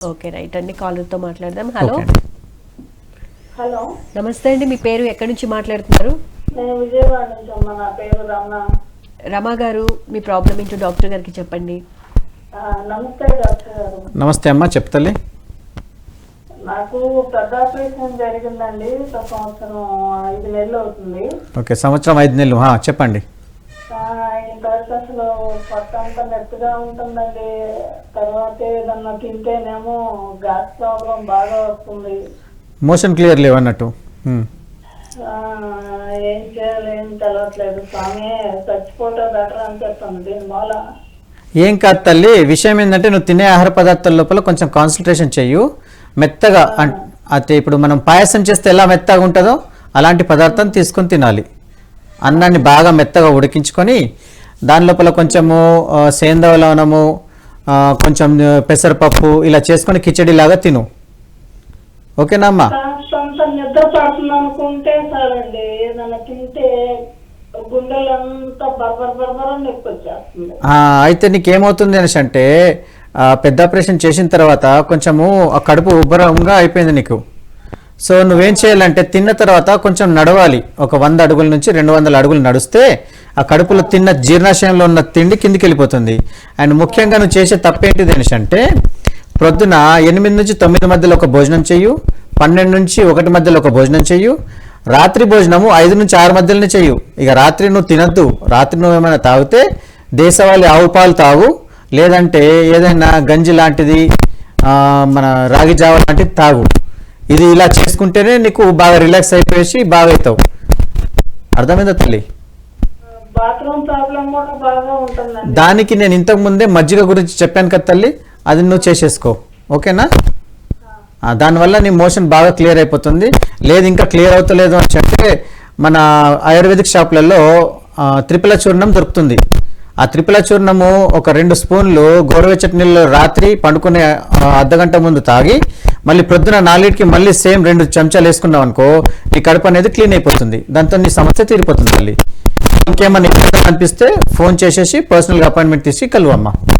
Okay right అండి. కాలర్తో మాట్లాడదాం. హలో. హలో. నమస్తే అండి మీ పేరు ఎక్కడి నుంచి మాట్లాడుతున్నారు? నేను విజయవాడ నుంచి అమ్మ నా పేరు రమా. గారు మీ ప్రాబ్లం ఏంటో డాక్టర్ గారికి చెప్పండి. ఆ, నమస్తే డాక్టర్ గారు. నమస్తే అమ్మా చెప్తలే. నాకు పెద్ద ఆపరేషన్ జరిగిందండి ఒక సంవత్సరం ఐదు నెలలు అవుతుంది. ఓకే సంవత్సరం ఐదు నెలలు హా, చెప్పండి. పొట్ట అంతా మెత్తగా ఉంటుందండి. తర్వాత ఏదన్నా తింటేనేమో గ్యాస్ ప్రాబ్లం బాగా వస్తుంది. మోషన్ క్లియర్ లేవు అన్నట్టు ఏం చేయాలి ఏం తెలవట్లేదు. స్వామి చచ్చిపోతే బెటర్ అని చెప్తుంది దీని మూల ఏం కాదు తల్లి విషయం ఏంటంటే నువ్వు తినే ఆహార పదార్థాల లోపల కొంచెం కాన్సన్ట్రేషన్ చెయ్యు. మెత్తగా అయితే ఇప్పుడు మనం పాయసం చేస్తే ఎలా మెత్తగా ఉంటుందో అలాంటి పదార్థం తీసుకొని తినాలి. అన్నాన్ని బాగా మెత్తగా ఉడికించుకొని దాని లోపల కొంచెము సేందవ లవణము కొంచెం పెసరపప్పు ఇలా చేసుకొని కిచడి లాగా తిను. ఓకేనా అమ్మా? నిద్ర పడుతుంది అనుకుంటే చాలండి. ఏదైనా తింటే గుండెలంతా బర్బర్ బర్బర్ నొప్పి వచ్చేస్తుంది. ఆ, అయితే నీకేమవుతుంది అనేసి అంటే పెద్ద ఆపరేషన్ చేసిన తర్వాత కొంచెము ఆ కడుపు ఉబ్బరంగా అయిపోయింది నీకు. సో నువ్వేం చేయాలంటే తిన్న తర్వాత కొంచెం నడవాలి. ఒక వంద అడుగుల నుంచి రెండు వందల అడుగులు నడిస్తే ఆ కడుపులో తిన్న జీర్ణాశయంలో ఉన్న తిండి కిందికి వెళ్ళిపోతుంది. అండ్ ముఖ్యంగా నువ్వు చేసే తప్పేంటిది అనేసి అంటే ప్రొద్దున ఎనిమిది నుంచి తొమ్మిది మధ్యలో ఒక భోజనం చెయ్యు పన్నెండు నుంచి ఒకటి మధ్యలో ఒక భోజనం చెయ్యు రాత్రి భోజనము ఐదు నుంచి ఆరు మధ్యలోనే చెయ్యు. ఇక రాత్రి నువ్వు తినద్దు. రాత్రి నువ్వు ఏమైనా తాగితే దేశవాళీ ఆవు పాలు తాగు. లేదంటే ఏదైనా గంజి లాంటిది మన రాగి జావ లాంటిది తాగు. ఇది ఇలా చేసుకుంటేనే నీకు బాగా రిలాక్స్ అయిపోయేసి బాగా అవుతావు. అర్థమైందా తల్లి? దానికి నేను ఇంతకు ముందే మజ్జిగ గురించి చెప్పాను కదా తల్లి అది నువ్వు చేసేసుకో. ఓకేనా? దానివల్ల నీ మోషన్ బాగా క్లియర్ అయిపోతుంది. లేదు ఇంకా క్లియర్ అవుతలేదు అని చెప్తే మన ఆయుర్వేదిక్ షాప్లలో త్రిపుల చూర్ణం దొరుకుతుంది. ఆ త్రిపుల చూర్ణము ఒక రెండు స్పూన్లు గోరువెచ్చటి నీళ్ళు రాత్రి పండుకునే అర్ధగంట ముందు తాగి మళ్ళీ ప్రొద్దున నాలుగిటికి మళ్ళీ సేమ్ రెండు చెంచాలు వేసుకున్నావు అనుకో నీ కడుపు అనేది క్లీన్ అయిపోతుంది. దాంతో నీ సమస్య తీరిపోతుంది తల్లి ఇంకేమన్నా ఇబ్బంది అనిపిస్తే ఫోన్ చేసేసి పర్సనల్గా అపాయింట్మెంట్ తీసి కలువమ్మా